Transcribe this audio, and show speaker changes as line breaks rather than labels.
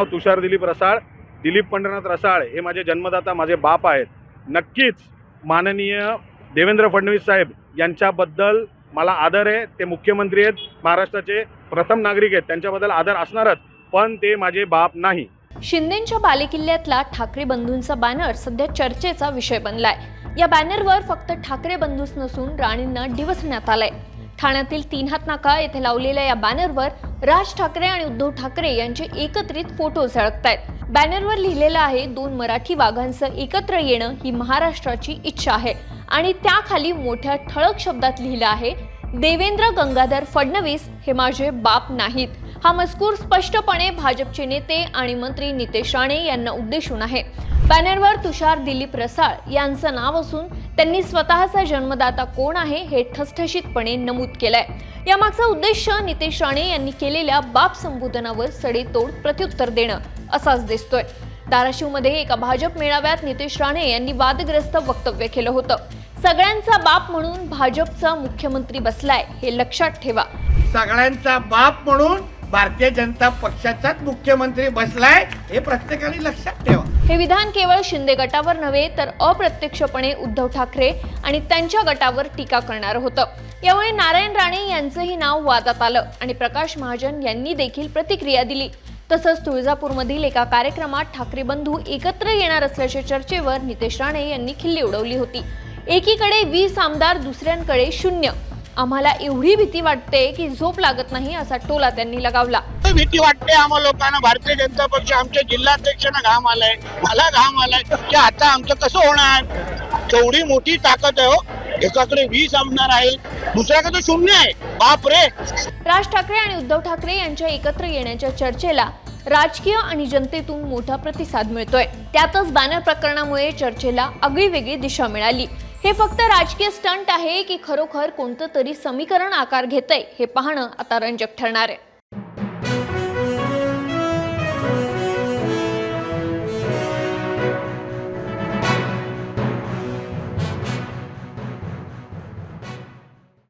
नाव तुषार दिलीप रसाळ दिलीप पंढरनाथ रसाळ हे माझे जन्मदाता माझे बाप आहेत. नक्कीच माननीय देवेंद्र फडणवीस साहेब यांच्याबद्दल मला आदर आहे. ते मुख्यमंत्री आहेत महाराष्ट्राचे प्रथम नागरिक आहेत. त्यांच्याबद्दल आदर असणारच पण ते माझे बाप नाही.
शिंदेच्या बालेकिल्ल्यातला ठाकरे बंधूंचा बॅनर सध्या चर्चेचा विषय बनलाय. या बॅनरवर फक्त ठाकरे बंधूच नसून राणींना डिवसण्यात आलंय. ठाण्यातील तीन हात नाका येथे लावलेल्या या बॅनरवर राज ठाकरे आणि उद्धव ठाकरे यांचे एकत्रित फोटो झळकतायत बॅनरवर लिहिलेलं आहे दोन मराठी वाघांचं एकत्र येणं ही महाराष्ट्राची इच्छा आहे. आणि त्याखाली मोठ्या ठळक शब्दात लिहिलं आहे देवेंद्र गंगाधर फडणवीस हे माझे बाप नाहीत. हा मजकूर स्पष्टपणे भाजपचे नेते आणि मंत्री नितेश राणे यांना उद्देशून आहे. बॅनरवर तुषार दिलीप रसाळ यांचं नाव असून त्यांनी स्वतःचा जन्मदाता कोण आहे हे ठसठशीतपणे नमूद केलंय. यामागचा उद्देश नितेश राणे यांनी केलेल्या बाप संबोधनावर सडेतोड प्रत्युत्तर देणं असाच दिसतोय. धाराशिवमध्ये एका भाजप मेळाव्यात नितेश राणे यांनी वादग्रस्त वक्तव्य केलं होतं. सगळ्यांचा बाप म्हणून भाजपचा मुख्यमंत्री बसलाय हे लक्षात ठेवा.
सगळ्यांचा बाप म्हणून भारतीय जनता पक्षाचाच मुख्यमंत्री बसलाय हे प्रत्येकाने लक्षात ठेवा.
हे विधान केवळ शिंदे गटावर नव्हे तर अप्रत्यक्षपणे उद्धव ठाकरे आणि त्यांच्या गटावर टीका करणार होतं. यामुळे नारायण राणे यांचंही नाव वादात आलं आणि प्रकाश महाजन यांनी देखील प्रतिक्रिया दिली. तसंच तुळजापूरमधील एका कार्यक्रमात ठाकरे बंधू एकत्र येणार असल्याच्या चर्चेवर नितेश राणे यांनी खिल्ली उडवली होती. एकीकडे वीस आमदार दुसऱ्यांकडे शून्य. आम्हाला एवढी भीती वाटते की झोप लागत नाही असा टोला त्यांनी लगावला.
भीती वाटते आम्हा लोकांना. भारतीय जनता पक्ष आमच्या जिल्हाध्यक्षांना घाम आलाय. मला घाम आलाय की आता आमचं कसं होणार? केवढी मोठी ताकद आहे हो. एकाकडे वीस आमदार आहे दुसऱ्याकडे शून्य आहे. बाप रे!
राज ठाकरे आणि उद्धव ठाकरे यांच्या एकत्र येण्याच्या चर्चेला राजकीय आणि जनतेतून मोठा प्रतिसाद मिळतोय. त्यातच बॅनर प्रकरणामुळे चर्चेला आगळी वेगळी दिशा मिळाली. हे फक्त राजकीय स्टंट आहे की खरोखर कोणतं तरी समीकरण आकार घेतंय हे पाहणं आता रंजक ठरणार आहे.